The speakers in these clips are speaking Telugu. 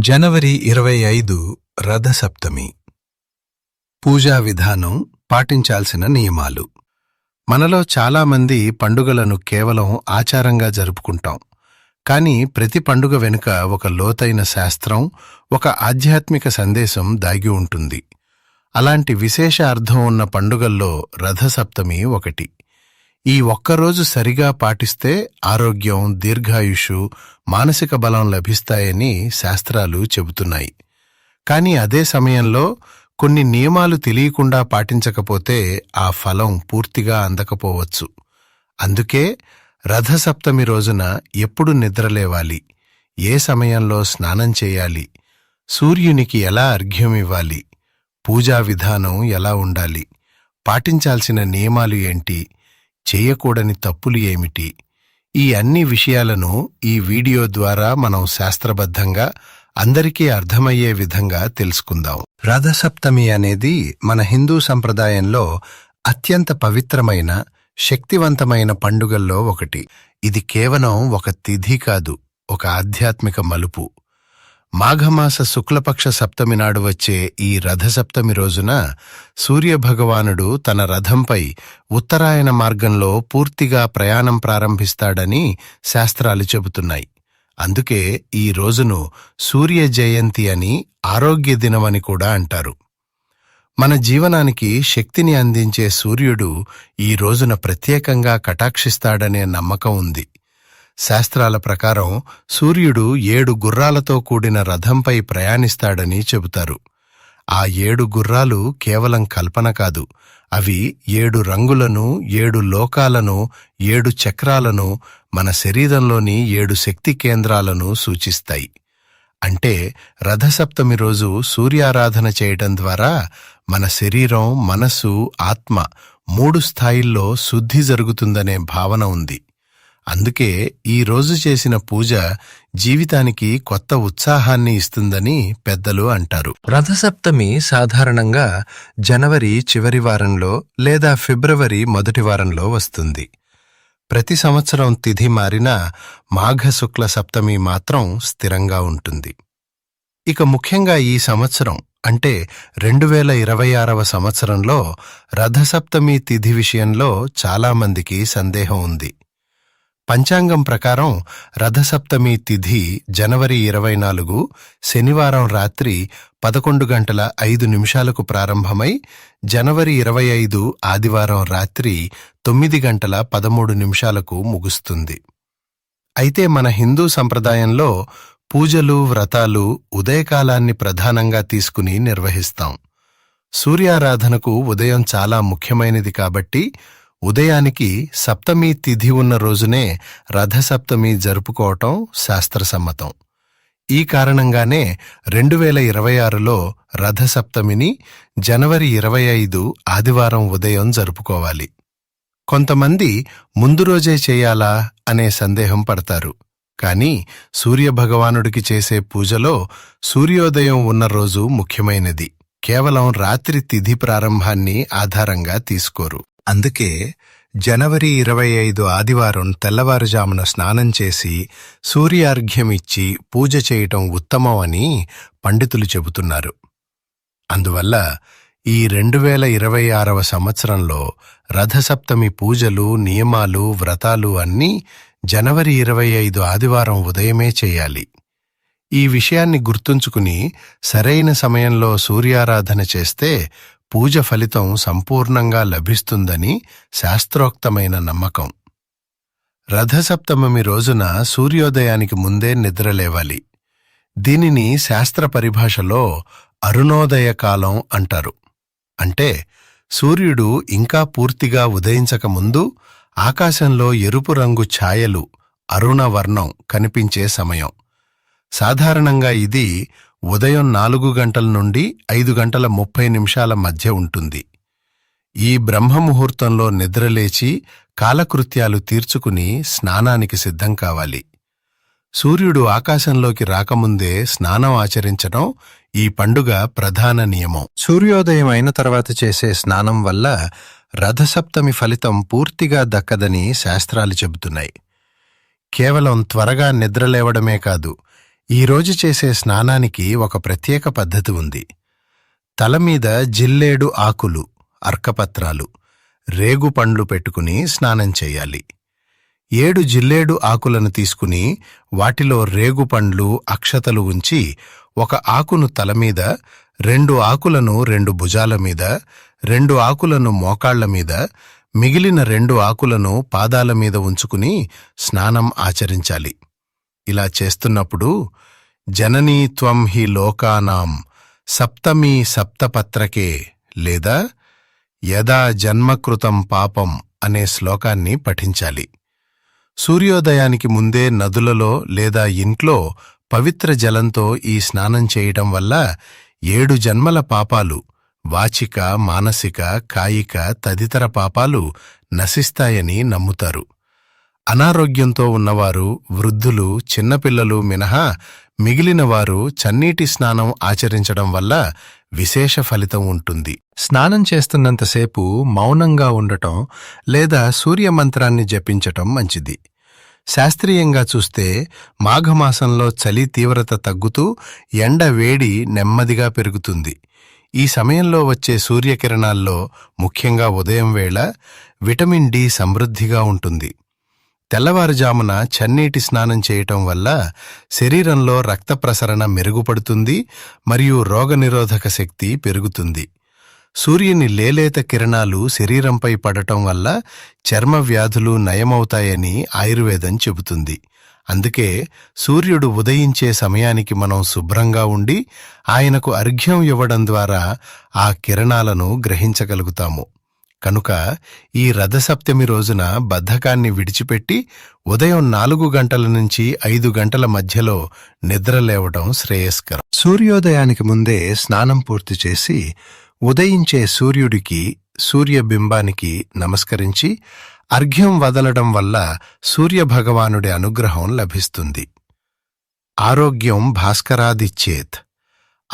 జనవరి ఇరవై ఐదు రథసప్తమి. పూజా విధానం పాటించాల్సిన నియమాలు. మనలో చాలామంది పండుగలను కేవలం ఆచారంగా జరుపుకుంటాం. కానీ ప్రతి పండుగ వెనుక ఒక లోతైన శాస్త్రం ఒక ఆధ్యాత్మిక సందేశం దాగి ఉంటుంది. అలాంటి విశేష అర్థం ఉన్న పండుగల్లో రథసప్తమి ఒకటి. ఈ ఒక్కరోజు సరిగా పాటిస్తే ఆరోగ్యం దీర్ఘాయుషు మానసిక బలం లభిస్తాయని శాస్త్రాలు చెబుతున్నాయి. కానీ అదే సమయంలో కొన్ని నియమాలు తెలియకుండా పాటించకపోతే ఆ ఫలం పూర్తిగా అందకపోవచ్చు. అందుకే రథసప్తమి రోజున ఎప్పుడు నిద్రలేవాలి? ఏ సమయంలో స్నానం చేయాలి? సూర్యునికి ఎలా అర్ఘ్యం ఇవ్వాలి? పూజా విధానం ఎలా ఉండాలి? పాటించాల్సిన నియమాలు ఏంటి? చేయకూడని తప్పులు ఏమిటి? ఈ అన్ని విషయాలను ఈ వీడియో ద్వారా మనం శాస్త్రబద్ధంగా అందరికీ అర్థమయ్యే విధంగా తెలుసుకుందాం. రథసప్తమి అనేది మన హిందూ సంప్రదాయంలో అత్యంత పవిత్రమైన శక్తివంతమైన పండుగల్లో ఒకటి. ఇది కేవలం ఒక తిథి కాదు ఒక ఆధ్యాత్మిక మలుపు. మాఘమాస శుక్లపక్ష సప్తమి నాడు వచ్చే ఈ రథసప్తమి రోజున సూర్యభగవానుడు తన రథంపై ఉత్తరాయణ మార్గంలో పూర్తిగా ప్రయాణం ప్రారంభిస్తాడని శాస్త్రాలు చెబుతున్నాయి. అందుకే ఈ రోజును సూర్య జయంతి అని ఆరోగ్య దినమని కూడా అంటారు. మన జీవనానికి శక్తిని అందించే సూర్యుడు ఈ రోజున ప్రత్యేకంగా కటాక్షిస్తాడనే నమ్మకం ఉంది. శాస్త్రాల ప్రకారం సూర్యుడు ఏడు గుర్రాలతో కూడిన రథంపై ప్రయాణిస్తాడని చెబుతారు. ఆ ఏడు గుర్రాలు కేవలం కల్పన కాదు అవి ఏడు రంగులను ఏడు లోకాలను ఏడు చక్రాలను మన శరీరంలోని ఏడు శక్తి కేంద్రాలను సూచిస్తాయి. అంటే రథసప్తమి రోజు సూర్యారాధన చేయటం ద్వారా మన శరీరం మనసు ఆత్మ మూడు స్థాయిల్లో శుద్ధి జరుగుతుందనే భావన ఉంది. అందుకే ఈ రోజు చేసిన పూజ జీవితానికి కొత్త ఉత్సాహాన్ని ఇస్తుందని పెద్దలు అంటారు. రథసప్తమి సాధారణంగా జనవరి చివరి వారంలో లేదా ఫిబ్రవరి మొదటి వారంలో వస్తుంది. ప్రతి సంవత్సరం తిథి మారినా మాఘశుక్ల సప్తమి మాత్రం స్థిరంగా ఉంటుంది. ఇక ముఖ్యంగా ఈ సంవత్సరం అంటే రెండు వేల ఇరవై ఆరవ సంవత్సరంలో రథసప్తమి తిథి విషయంలో చాలామందికి సందేహం ఉంది. పంచాంగం ప్రకారం రథసప్తమి తిథి జనవరి ఇరవై నాలుగు శనివారం రాత్రి పదకొండు గంటల ఐదు నిమిషాలకు ప్రారంభమై జనవరి ఇరవై ఐదు ఆదివారం రాత్రి తొమ్మిది గంటల పదమూడు నిమిషాలకు ముగుస్తుంది. అయితే మన హిందూ సంప్రదాయంలో పూజలు వ్రతాలు ఉదయకాలాన్ని ప్రధానంగా తీసుకుని నిర్వహిస్తాం. సూర్యారాధనకు ఉదయం చాలా ముఖ్యమైనది కాబట్టి ఉదయానికి సప్తమి తిథి ఉన్న రోజునే రథసప్తమి జరుపుకోవటం శాస్త్రసమ్మతం. ఈ కారణంగానే రెండు వేల ఇరవై ఆరులో రథసప్తమిని జనవరి ఇరవై ఐదు ఆదివారం ఉదయం జరుపుకోవాలి. కొంతమంది ముందు రోజే చేయాలా అనే సందేహం పడతారు. కానీ సూర్యభగవానుడికి చేసే పూజలో సూర్యోదయం ఉన్న రోజు ముఖ్యమైనది. కేవలం రాత్రి తిథి ప్రారంభాన్ని ఆధారంగా తీసుకోరు. అందుకే జనవరి ఇరవై ఐదు ఆదివారం తెల్లవారుజామున స్నానం చేసి సూర్యార్ఘ్యం ఇచ్చి పూజ చేయటం ఉత్తమం అని పండితులు చెబుతున్నారు. అందువల్ల ఈ రెండు వేల ఇరవై ఆరవ సంవత్సరంలో రథసప్తమి పూజలు నియమాలు వ్రతాలు అన్నీ జనవరి ఇరవై ఐదు ఆదివారం ఉదయమే చేయాలి. ఈ విషయాన్ని గుర్తుంచుకుని సరైన సమయంలో సూర్యారాధన చేస్తే పూజ ఫలితం సంపూర్ణంగా లభిస్తుందని శాస్త్రోక్తమైన నమ్మకం. రథసప్తమి రోజున సూర్యోదయానికి ముందే నిద్రలేవాలి దీనిని శాస్త్ర పరిభాషలో అరుణోదయ కాలం అంటారు. అంటే సూర్యుడు ఇంకా పూర్తిగా ఉదయించకముందు ఆకాశంలో ఎరుపు రంగు ఛాయలు అరుణవర్ణం కనిపించే సమయం. సాధారణంగా ఇది ఉదయం నాలుగు గంటల నుండి ఐదు గంటల ముప్పై నిమిషాల మధ్య ఉంటుంది. ఈ బ్రహ్మముహూర్తంలో నిద్రలేచి కాలకృత్యాలు తీర్చుకుని స్నానానికి సిద్ధం కావాలి. సూర్యుడు ఆకాశంలోకి రాకముందే స్నానం ఆచరించడం ఈ పండుగ ప్రధాన నియమం. సూర్యోదయం అయిన తర్వాత చేసే స్నానం వల్ల రథసప్తమి ఫలితం పూర్తిగా దక్కదని శాస్త్రాలు చెబుతున్నాయి. కేవలం త్వరగా నిద్రలేవడమే కాదు ఈరోజు చేసే స్నానానికి ఒక ప్రత్యేక పద్ధతి ఉంది. తలమీద జిల్లేడు ఆకులు అర్కపత్రాలు రేగు పండ్లు పెట్టుకుని స్నానం చేయాలి. ఏడు జిల్లేడు ఆకులను తీసుకుని వాటిలో రేగు పండ్లు అక్షతలు ఉంచి ఒక ఆకును తలమీద రెండు ఆకులను రెండు భుజాల మీద రెండు ఆకులను మోకాళ్ళ మీద మిగిలిన రెండు ఆకులను పాదాల మీద ఉంచుకుని స్నానం ఆచరించాలి. ఇలా చేస్తున్నప్పుడు జననీ త్వం హి లోకానాం సప్తమీ సప్తపత్రకే లేదా యదా జన్మకృతం పాపం అనే శ్లోకాన్ని పఠించాలి. సూర్యోదయానికి ముందే నదులలో లేదా ఇంట్లో పవిత్ర జలంతో ఈ స్నానం చేయటం వల్ల ఏడు జన్మల పాపాలు వాచిక మానసిక కాయిక తదితర పాపాలు నశిస్తాయని నమ్ముతారు. అనారోగ్యంతో ఉన్నవారు వృద్ధులు చిన్నపిల్లలు మినహా మిగిలిన వారు చన్నీటి స్నానం ఆచరించడం వల్ల విశేష ఫలితం ఉంటుంది. స్నానం చేస్తున్నంతసేపు మౌనంగా ఉండటం లేదా సూర్యమంత్రాన్ని జపించటం మంచిది. శాస్త్రీయంగా చూస్తే మాఘమాసంలో చలి తీవ్రత తగ్గుతూ ఎండ వేడి నెమ్మదిగా పెరుగుతుంది. ఈ సమయంలో వచ్చే సూర్యకిరణాల్లో ముఖ్యంగా ఉదయం వేళ విటమిన్ డి సమృద్ధిగా ఉంటుంది. తెల్లవారుజామున చన్నీటి స్నానం చేయటం వల్ల శరీరంలో రక్త ప్రసరణ మెరుగుపడుతుంది మరియు రోగనిరోధక శక్తి పెరుగుతుంది. సూర్యుని లేలేత కిరణాలు శరీరంపై పడటం వల్ల చర్మ వ్యాధులు నయమవుతాయని ఆయుర్వేదం చెబుతుంది. అందుకే సూర్యుడు ఉదయించే సమయానికి మనం శుభ్రంగా ఉండి ఆయనకు అర్ఘ్యం ఇవ్వడం ద్వారా ఆ కిరణాలను గ్రహించగలుగుతాము. కనుక ఈ రథసప్తమి రోజున బద్ధకాన్ని విడిచిపెట్టి ఉదయం నాలుగు గంటల నుంచి ఐదు గంటల మధ్యలో నిద్రలేవడం శ్రేయస్కరం. సూర్యోదయానికి ముందే స్నానం పూర్తి చేసి ఉదయించే సూర్యుడికి సూర్యబింబానికి నమస్కరించి అర్ఘ్యం వదలడం వల్ల సూర్యభగవానుడి అనుగ్రహం లభిస్తుంది. ఆరోగ్యం భాస్కరాదిచ్చేత్.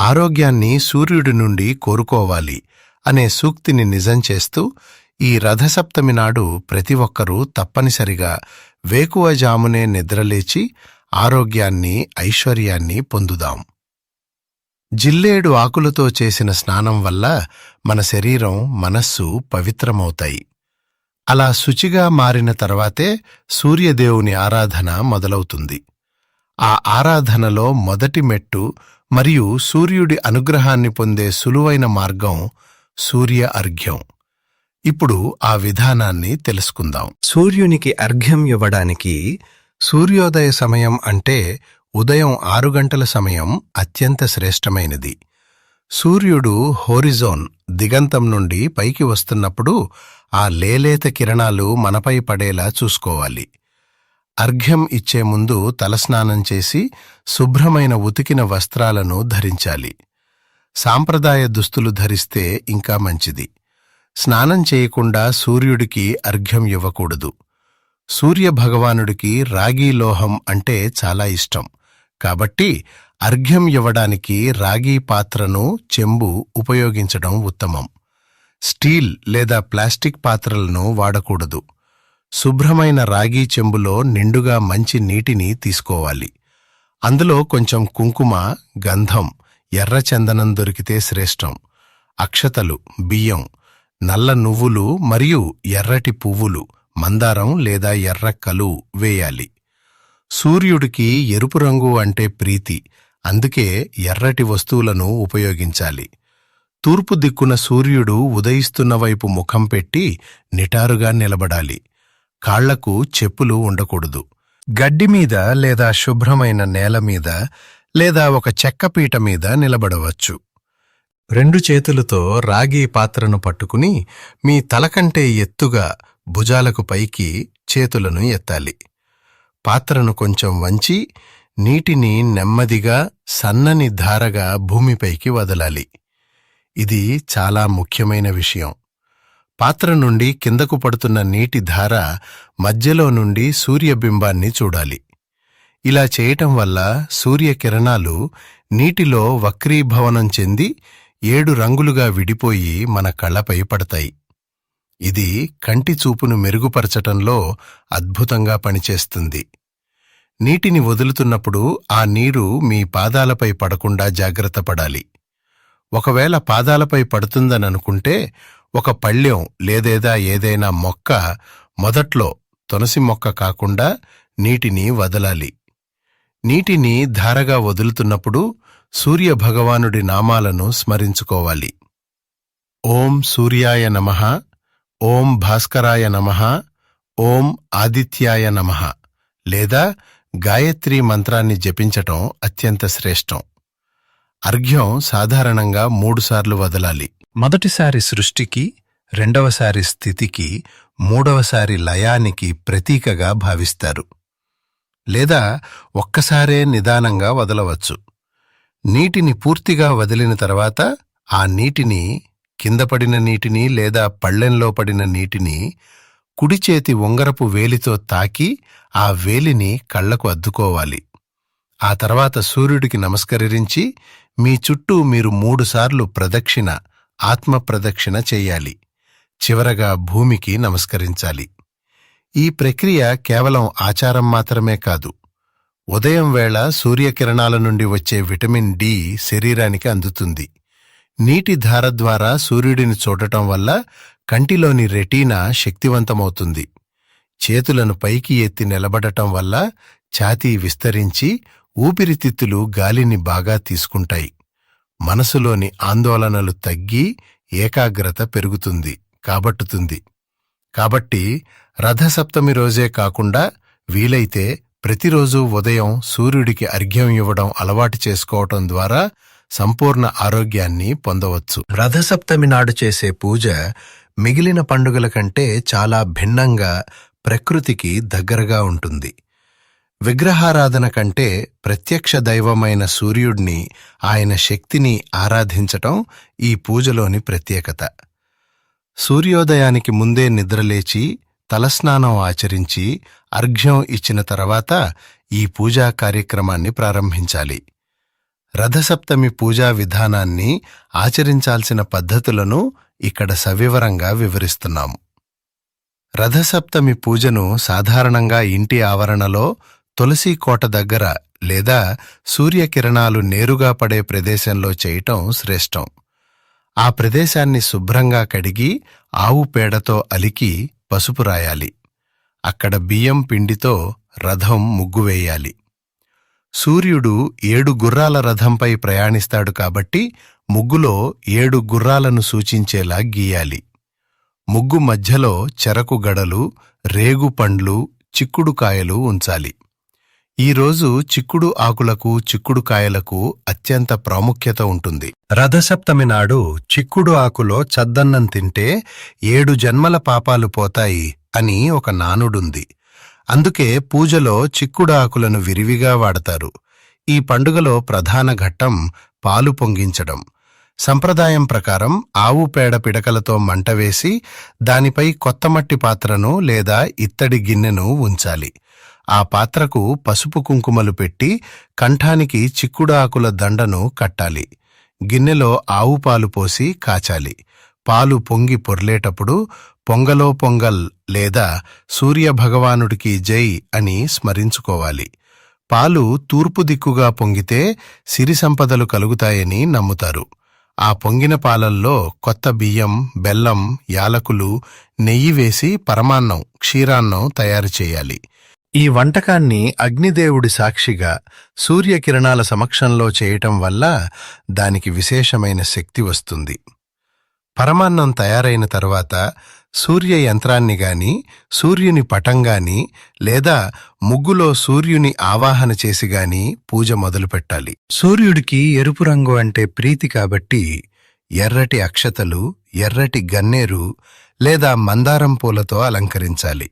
ఆరోగ్యాన్ని సూర్యుడి నుండి కోరుకోవాలి. అనే సూక్తిని నిజం చేస్తూ ఈ రథసప్తమి నాడు ప్రతి ఒక్కరూ తప్పనిసరిగా వేకువజామునే నిద్రలేచి ఆరోగ్యాన్ని ఐశ్వర్యాన్ని పొందుదాం. జిల్లేడు ఆకులతో చేసిన స్నానం వల్ల మన శరీరం మనస్సు పవిత్రమవుతాయి. అలా శుచిగా మారిన తర్వాతే సూర్యదేవుని ఆరాధన మొదలవుతుంది. ఆ ఆరాధనలో మొదటి మెట్టు మరియు సూర్యుడి అనుగ్రహాన్ని పొందే సులువైన మార్గం సూర్య అర్ఘ్యం. ఇప్పుడు ఆ విధానాన్ని తెలుసుకుందాం. సూర్యునికి అర్ఘ్యం ఇవ్వడానికి సూర్యోదయ సమయం అంటే ఉదయం ఆరు గంటల సమయం అత్యంత శ్రేష్టమైనది. సూర్యుడు హోరిజోన్ దిగంతం నుండి పైకి వస్తున్నప్పుడు ఆ లేలేత కిరణాలు మనపై పడేలా చూసుకోవాలి. అర్ఘ్యం ఇచ్చే ముందు తలస్నానం చేసి శుభ్రమైన ఉతికిన వస్త్రాలను ధరించాలి. సాంప్రదాయ దుస్తులు ధరిస్తే ఇంకా మంచిది. స్నానం చేయకుండా సూర్యుడికి అర్ఘ్యం ఇవ్వకూడదు. సూర్య భగవానుడికి రాగి లోహం అంటే చాలా ఇష్టం. కాబట్టి అర్ఘ్యం ఇవ్వడానికి రాగి పాత్రను చెంబు ఉపయోగించడం ఉత్తమం. స్టీల్ లేదా ప్లాస్టిక్ పాత్రలను వాడకూడదు. శుభ్రమైన రాగి చెంబులో నిండుగా మంచి నీటిని తీసుకోవాలి. అందులో కొంచెం కుంకుమ గంధం ఎర్ర చందనం దొరికితే శ్రేష్టం. అక్షతలు బియ్యం నల్ల నువ్వులు మరియు ఎర్రటి పువ్వులు మందారం లేదా ఎర్రక్కలు వేయాలి. సూర్యుడికి ఎరుపు రంగు అంటే ప్రీతి అందుకే ఎర్రటి వస్తువులను ఉపయోగించాలి. తూర్పు దిక్కున సూర్యుడు ఉదయిస్తున్న వైపు ముఖం పెట్టి నిటారుగా నిలబడాలి. కాళ్ళకు చెప్పులు ఉండకూడదు. గడ్డి మీద లేదా శుభ్రమైన నేల మీద లేదా ఒక చెక్కపీట మీద నిలబడవచ్చు. రెండు చేతులతో రాగి పాత్రను పట్టుకుని మీ తలకంటే ఎత్తుగా భుజాలకు పైకి చేతులను ఎత్తాలి. పాత్రను కొంచెం వంచి నీటిని నెమ్మదిగా సన్నని ధారగా భూమిపైకి వదలాలి. ఇది చాలా ముఖ్యమైన విషయం. పాత్ర నుండి కిందకు పడుతున్న నీటి ధార మధ్యలో నుండి సూర్యబింబాన్ని చూడాలి. ఇలా చేయటం వల్ల సూర్యకిరణాలు నీటిలో వక్రీభవనం చెంది ఏడు రంగులుగా విడిపోయి మన కళ్ళపై పడతాయి. ఇది కంటి చూపును మెరుగుపరచటంలో అద్భుతంగా పనిచేస్తుంది. నీటిని వదులుతున్నప్పుడు ఆ నీరు మీ పాదాలపై పడకుండా జాగ్రత్త పడాలి. ఒకవేళ పాదాలపై పడుతుందననుకుంటే ఒక పళ్ళెం లేదేదా ఏదైనా మొక్క మొదట్లో తులసి మొక్క కాకుండా నీటిని వదలాలి. నీటిని ధారగా వదులుతున్నప్పుడు సూర్య భగవానుడి నామాలను స్మరించుకోవాలి. ఓం సూర్యాయ నమః ఓం భాస్కరాయ నమః ఓం ఆదిత్యాయ నమః లేదా గాయత్రి మంత్రాన్ని జపించటం అత్యంత శ్రేష్టం. అర్ఘ్యం సాధారణంగా మూడుసార్లు వదలాలి. మొదటిసారి సృష్టికి రెండవసారి స్థితికి మూడవసారి లయానికి ప్రతీకగా భావిస్తారు. లేదా ఒక్కసారే నిదానంగా వదలవచ్చు. నీటిని పూర్తిగా వదిలిన తర్వాత ఆ నీటిని కింద పడిన నీటిని లేదా పళ్ళెంలో పడిన నీటిని కుడి చేతి ఉంగరపు వేలితో తాకి ఆ వేలిని కళ్ళకు అద్దుకోవాలి. ఆ తర్వాత సూర్యుడికి నమస్కరించి మీ చుట్టూ మీరు మూడుసార్లు ప్రదక్షిణ ఆత్మ ప్రదక్షిణ చెయ్యాలి చివరగా భూమికి నమస్కరించాలి. ఈ ప్రక్రియ కేవలం ఆచారం మాత్రమే కాదు. ఉదయం వేళ సూర్యకిరణాల నుండి వచ్చే విటమిన్ డి శరీరానికి అందుతుంది. నీటి ధార ద్వారా సూర్యుడిని చూడటం వల్ల కంటిలోని రెటీనా శక్తివంతమవుతుంది. చేతులను పైకి ఎత్తి నిలబడటం వల్ల ఛాతీ విస్తరించి ఊపిరితిత్తులు గాలిని బాగా తీసుకుంటాయి. మనసులోని ఆందోళనలు తగ్గి ఏకాగ్రత పెరుగుతుంది కాబట్టుతుంది. కాబట్టి రథసప్తమి రోజే కాకుండా వీలైతే ప్రతిరోజు ఉదయం సూర్యుడికి అర్ఘ్యం ఇవ్వడం అలవాటు చేసుకోవటం ద్వారా సంపూర్ణ ఆరోగ్యాన్ని పొందవచ్చు. రథసప్తమి నాడు చేసే పూజ మిగిలిన పండుగల కంటే చాలా భిన్నంగా ప్రకృతికి దగ్గరగా ఉంటుంది. విగ్రహారాధన కంటే ప్రత్యక్ష దైవమైన సూర్యుడిని ఆయన శక్తిని ఆరాధించటం ఈ పూజలోని ప్రత్యేకత. సూర్యోదయానికి ముందే నిద్రలేచి తలస్నానం ఆచరించి అర్ఘ్యం ఇచ్చిన తర్వాత ఈ పూజా కార్యక్రమాన్ని ప్రారంభించాలి. రథసప్తమి పూజా విధానాన్ని ఆచరించాల్సిన పద్ధతులను ఇక్కడ సవివరంగా వివరిస్తున్నాము. రథసప్తమి పూజను సాధారణంగా ఇంటి ఆవరణలో తులసి కోట దగ్గర లేదా సూర్యకిరణాలు నేరుగా పడే ప్రదేశంలో చేయటం శ్రేష్టం. ఆ ప్రదేశాన్ని శుభ్రంగా కడిగి ఆవు పేడతో అలికి పసుపు రాయాలి. అక్కడ బియ్యం పిండితో రథం ముగ్గు వేయాలి. సూర్యుడు ఏడు గుర్రాల రథంపై ప్రయాణిస్తాడు కాబట్టి ముగ్గులో ఏడు గుర్రాలను సూచించేలా గీయాలి. ముగ్గు మధ్యలో చెరకు గడలు రేగు పండ్లు చిక్కుడుకాయలు ఉంచాలి. ఈరోజు చిక్కుడు ఆకులకు చిక్కుడు కాయలకు అత్యంత ప్రాముఖ్యత ఉంటుంది. రథసప్తమి నాడు చిక్కుడు ఆకులో చద్దన్నం తింటే ఏడు జన్మల పాపాలు పోతాయి అని ఒక నానుడుంది. అందుకే పూజలో చిక్కుడు ఆకులను విరివిగా వాడతారు. ఈ పండుగలో ప్రధాన ఘట్టం పాలు పొంగించడం. సంప్రదాయం ప్రకారం ఆవు పేడ పిడకలతో మంటవేసి దానిపై కొత్త మట్టి పాత్రను లేదా ఇత్తడి గిన్నెను ఉంచాలి. ఆ పాత్రకు పసుపు కుంకుమలు పెట్టి కంఠానికి చిక్కుడాకుల దండను కట్టాలి. గిన్నెలో ఆవు పాలు పోసి కాచాలి. పాలు పొంగి పొర్లేటప్పుడు పొంగలో పొంగల్ లేదా సూర్య భగవానుడికి జై అని స్మరించుకోవాలి. పాలు తూర్పు దిక్కుగా పొంగితే సిరి సంపదలు కలుగుతాయని నమ్ముతారు. ఆ పొంగిన పాలల్లో కొత్త బియ్యం బెల్లం యాలకులు నెయ్యి వేసి పరమాన్నం క్షీరాన్నం తయారు చేయాలి. ఈ వంటకాన్ని అగ్నిదేవుడి సాక్షిగా సూర్యకిరణాల సమక్షంలో చేయటం వల్ల దానికి విశేషమైన శక్తి వస్తుంది. పరమాన్నం తయారైన తరువాత సూర్య యంత్రాన్ని గాని సూర్యుని పటంగాని లేదా ముగ్గులో సూర్యుని ఆవాహన చేసి గాని పూజ మొదలుపెట్టాలి సూర్యుడికి ఎరుపు రంగు అంటే ప్రీతి కాబట్టి ఎర్రటి అక్షతలు ఎర్రటి గన్నేరు లేదా మందారం పూలతో అలంకరించాలి.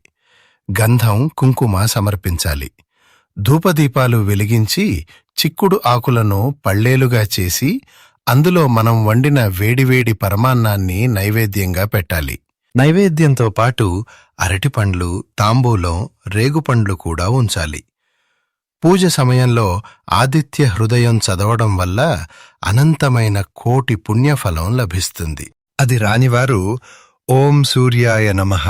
గంధం కుంకుమ సమర్పించాలి. ధూపదీపాలు వెలిగించి చిక్కుడు ఆకులను పళ్ళేలుగా చేసి అందులో మనం వండిన వేడివేడి పరమాన్నాన్ని నైవేద్యంగా పెట్టాలి. నైవేద్యంతో పాటు అరటిపండ్లు తాంబూలం రేగుపండ్లు కూడా ఉంచాలి. పూజ సమయంలో ఆదిత్య హృదయం చదవడం వల్ల అనంతమైన కోటి పుణ్యఫలం లభిస్తుంది. అది రానివారు ఓం సూర్యాయ నమః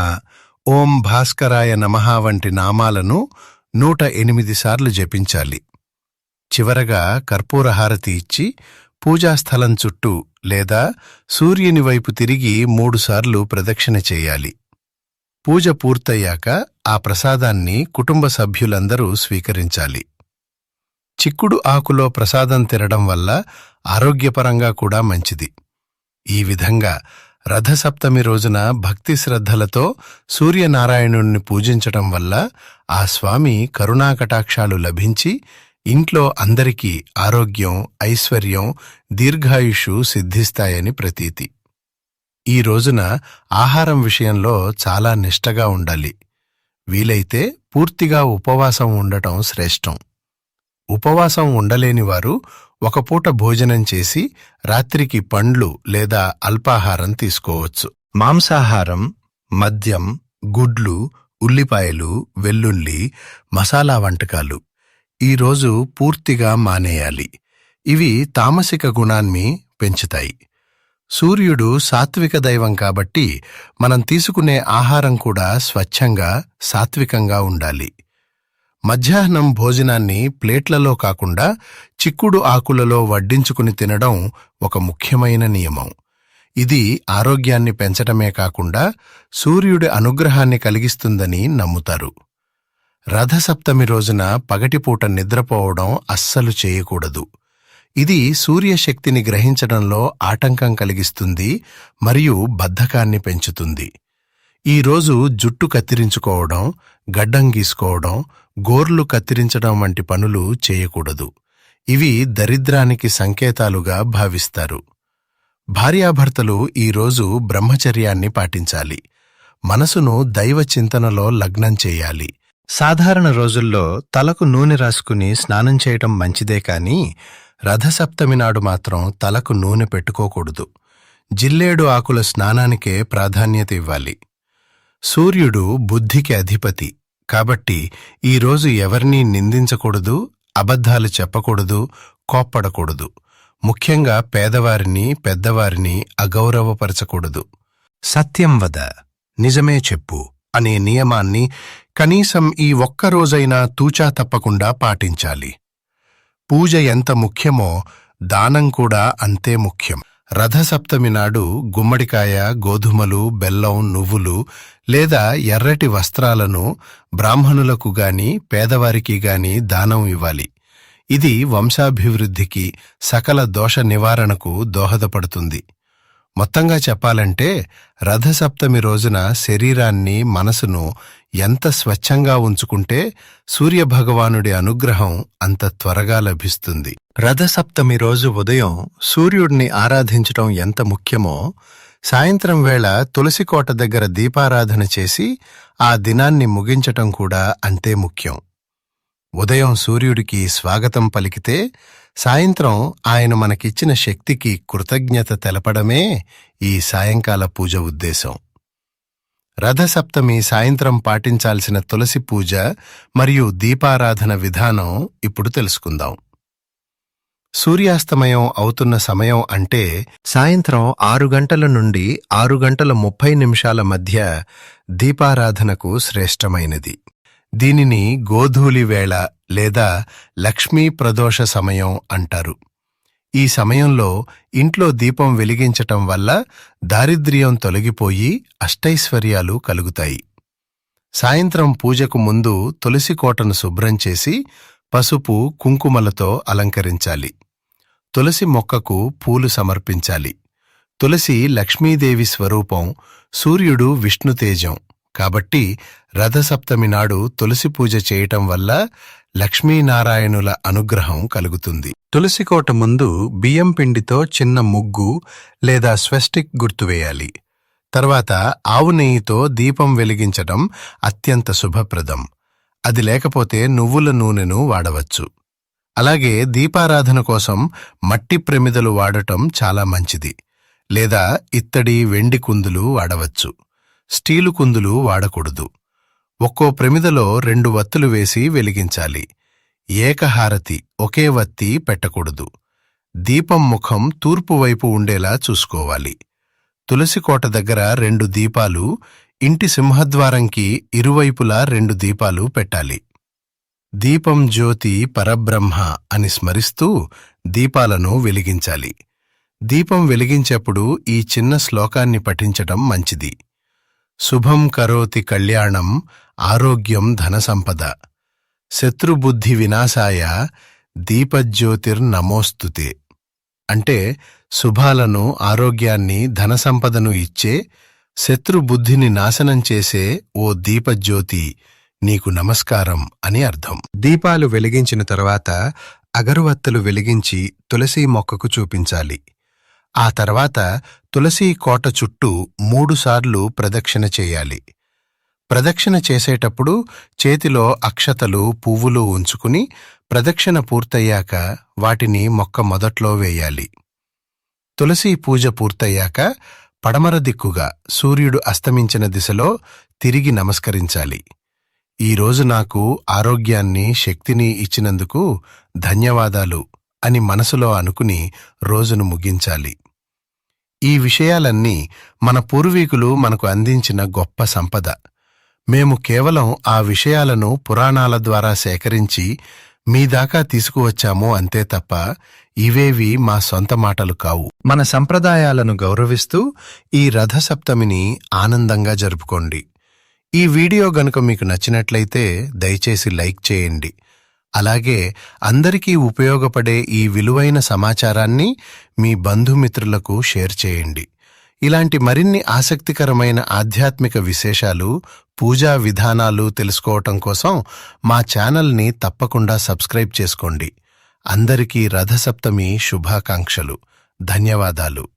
ఓం భాస్కరాయ నమః వంటి నామాలను నూట ఎనిమిది సార్లు జపించాలి. చివరగా కర్పూరహారతి ఇచ్చి పూజాస్థలం చుట్టూ లేదా సూర్యుని వైపు తిరిగి మూడుసార్లు ప్రదక్షిణ చేయాలి. పూజ పూర్తయ్యాక ఆ ప్రసాదాన్ని కుటుంబ సభ్యులందరూ స్వీకరించాలి. చిక్కుడు ఆకులో ప్రసాదం తినడం వల్ల ఆరోగ్యపరంగా కూడా మంచిది. ఈ విధంగా రథసప్తమి రోజున భక్తి శ్రద్ధలతో సూర్యనారాయణుణ్ణి పూజించటం వల్ల ఆ స్వామి కరుణాకటాక్షాలు లభించి ఇంట్లో అందరికీ ఆరోగ్యం ఐశ్వర్యం దీర్ఘాయుషు సిద్ధిస్తాయని ప్రతీతి. ఈ రోజున ఆహారం విషయంలో చాలా నిష్టగా ఉండాలి. వీలైతే పూర్తిగా ఉపవాసం ఉండటం శ్రేష్టం. ఉపవాసం ఉండలేనివారు ఒక పూట భోజనం చేసి రాత్రికి పండ్లు లేదా అల్పాహారం తీసుకోవచ్చు. మాంసాహారం మద్యం గుడ్లు ఉల్లిపాయలు వెల్లుల్లి మసాలా వంటకాలు ఈరోజు పూర్తిగా మానేయాలి. ఇవి తామసిక గుణాన్ని పెంచుతాయి. సూర్యుడు సాత్విక దైవం కాబట్టి మనం తీసుకునే ఆహారం కూడా స్వచ్ఛంగా సాత్వికంగా ఉండాలి. మధ్యాహ్నం భోజనాన్ని ప్లేట్లలో కాకుండా చిక్కుడు ఆకులలో వడ్డించుకుని తినడం ఒక ముఖ్యమైన నియమం. ఇది ఆరోగ్యాన్ని పెంచటమే కాకుండా సూర్యుడి అనుగ్రహాన్ని కలిగిస్తుందని నమ్ముతారు. రథసప్తమి రోజున పగటిపూట నిద్రపోవడం అస్సలు చేయకూడదు. ఇది సూర్యశక్తిని గ్రహించడంలో ఆటంకం కలిగిస్తుంది మరియు బద్ధకాన్ని పెంచుతుంది. ఈ రోజు జుట్టు కత్తిరించుకోవడం గడ్డం గీసుకోవడం గోర్లు కత్తిరించడం వంటి పనులు చేయకూడదు. ఇవి దరిద్రానికి సంకేతాలుగా భావిస్తారు. భార్యాభర్తలు ఈరోజు బ్రహ్మచర్యాన్ని పాటించాలి. మనసును దైవ చింతనలో లగ్నం చేయాలి. సాధారణ రోజుల్లో తలకు నూనె రాసుకుని స్నానం చేయటం మంచిదే కాని రథసప్తమి నాడు మాత్రం తలకు నూనె పెట్టుకోకూడదు. జిల్లేడు ఆకుల స్నానానికే ప్రాధాన్యత ఇవ్వాలి. సూర్యుడు బుద్ధికి అధిపతి. కాబట్టి ఈరోజు ఎవరినీ నిందించకూడదు అబద్ధాలు చెప్పకూడదు కోప్పడకూడదు. ముఖ్యంగా పేదవారిని పెద్దవారిని అగౌరవపరచకూడదు. సత్యం వద నిజమే చెప్పు అనే నియమాన్ని కనీసం ఈ ఒక్క రోజైనా తూచా తప్పకుండా పాటించాలి. పూజ ఎంత ముఖ్యమో దానం కూడా అంతే ముఖ్యం. రథసప్తమి నాడు గుమ్మడికాయ గోధుమలు బెల్లం నువ్వులు లేదా ఎర్రటి వస్త్రాలను బ్రాహ్మణులకు గాని పేదవారికి గాని దానం ఇవ్వాలి. ఇది వంశాభివృద్ధికి సకల దోష నివారణకు దోహదపడుతుంది. మొత్తంగా చెప్పాలంటే రథసప్తమి రోజున శరీరాన్ని మనసును ఎంత స్వచ్ఛంగా ఉంచుకుంటే సూర్యభగవానుడి అనుగ్రహం అంత త్వరగా లభిస్తుంది. రథసప్తమి రోజు ఉదయం సూర్యుడిని ఆరాధించటం ఎంత ముఖ్యమో సాయంత్రం వేళ తులసికోట దగ్గర దీపారాధన చేసి ఆ దినాన్ని ముగించటం కూడా అంతే ముఖ్యం. ఉదయం సూర్యుడికి స్వాగతం పలికితే సాయంత్రం ఆయన మనకిచ్చిన శక్తికి కృతజ్ఞత తెలపడమే ఈ సాయంకాల పూజ ఉద్దేశం. రథసప్తమి సాయంత్రం పాటించాల్సిన తులసి పూజ మరియు దీపారాధన విధానం ఇప్పుడు తెలుసుకుందాం. సూర్యాస్తమయం అవుతున్న సమయం అంటే సాయంత్రం ఆరు గంటల నుండి ఆరు గంటల ముప్పై నిమిషాల మధ్య దీపారాధనకు శ్రేష్టమైనది. దీనిని గోధూలి వేళ లేదా లక్ష్మీ ప్రదోష సమయం అంటారు. ఈ సమయంలో ఇంట్లో దీపం వెలిగించటం వల్ల దారిద్ర్యం తొలగిపోయి అష్టైశ్వర్యాలు కలుగుతాయి. సాయంత్రం పూజకు ముందు తులసి కోటను శుభ్రం చేసి పసుపు కుంకుమలతో అలంకరించాలి. తులసి మొక్కకు పూలు సమర్పించాలి. తులసి లక్ష్మీదేవి స్వరూపం సూర్యుడు విష్ణుతేజం కాబట్టి రథసప్తమి నాడు తులసి పూజ చేయటం వల్ల లక్ష్మీనారాయణుల అనుగ్రహం కలుగుతుంది. తులసికోట ముందు బియ్యం పిండితో చిన్న ముగ్గు లేదా స్వెస్టిక్ గుర్తువేయాలి తర్వాత ఆవు నెయ్యితో దీపం వెలిగించటం అత్యంత శుభప్రదం. అది లేకపోతే నువ్వుల నూనెను వాడవచ్చు. అలాగే దీపారాధన కోసం మట్టి ప్రమిదలు వాడటం చాలా మంచిది. లేదా ఇత్తడి వెండి కుందులు వాడవచ్చు. స్టీలు కుందులు వాడకూడదు. ఒక్కో ప్రమిదలో రెండు వత్తులు వేసి వెలిగించాలి. ఏకహారతి ఒకే వత్తి పెట్టకూడదు. దీపం ముఖం తూర్పు వైపు ఉండేలా చూసుకోవాలి. తులసికోట దగ్గర రెండు దీపాలు ఇంటి సింహద్వారంకి ఇరువైపులా రెండు దీపాలు పెట్టాలి. దీపం జ్యోతి పరబ్రహ్మ అని స్మరిస్తూ దీపాలను వెలిగించాలి. దీపం వెలిగించేప్పుడు ఈ చిన్న శ్లోకాన్ని పఠించటం మంచిది. శుభం కరోతి కళ్యాణం ఆరోగ్యం ధనసంపద. శత్రుబుద్ధి వినాశాయ దీపజ్యోతిర్నమోస్తుతే. అంటే శుభాలను ఆరోగ్యాన్ని ధనసంపదను ఇచ్చే శత్రుబుద్ధిని నాశనం చేసే ఓ దీపజ్యోతి నీకు నమస్కారం అని అర్థం. దీపాలు వెలిగించిన తరువాత అగరువత్తలు వెలిగించి తులసి మొక్కకు చూపించాలి. ఆ తర్వాత తులసీ కోట చుట్టూ మూడుసార్లు ప్రదక్షిణ చేయాలి. ప్రదక్షిణ చేసేటప్పుడు చేతిలో అక్షతలు పువ్వులు ఉంచుకుని ప్రదక్షిణ పూర్తయ్యాక వాటిని మొక్క మొదట్లో వేయాలి. తులసీ పూజ పూర్తయ్యాక పడమర దిక్కుగా సూర్యుడు అస్తమించిన దిశలో తిరిగి నమస్కరించాలి. ఈ రోజు నాకు ఆరోగ్యాన్ని శక్తిని ఇచ్చినందుకు ధన్యవాదాలు. అని మనసులో అనుకుని రోజును ముగించాలి. ఈ విషయాలన్నీ మన పూర్వీకులు మనకు అందించిన గొప్ప సంపద. మేము కేవలం ఆ విషయాలను పురాణాల ద్వారా సేకరించి మీ దాకా తీసుకువచ్చాము అంతే తప్ప ఇవేవి మా సొంత మాటలు కావు. మన సంప్రదాయాలను గౌరవిస్తూ ఈ రథసప్తమిని ఆనందంగా జరుపుకోండి. ఈ వీడియో గనుక మీకు నచ్చినట్లయితే దయచేసి లైక్ చేయండి. అలాగే అందరికీ ఉపయోగపడే ఈ విలువైన సమాచారాన్ని మీ బంధుమిత్రులకు షేర్ చేయండి. ఇలాంటి మరిన్ని ఆసక్తికరమైన ఆధ్యాత్మిక విశేషాలు పూజా విధానాలు తెలుసుకోవటం కోసం మా ఛానల్ని తప్పకుండా సబ్స్క్రైబ్ చేసుకోండి. అందరికీ రథసప్తమి శుభాకాంక్షలు. ధన్యవాదాలు.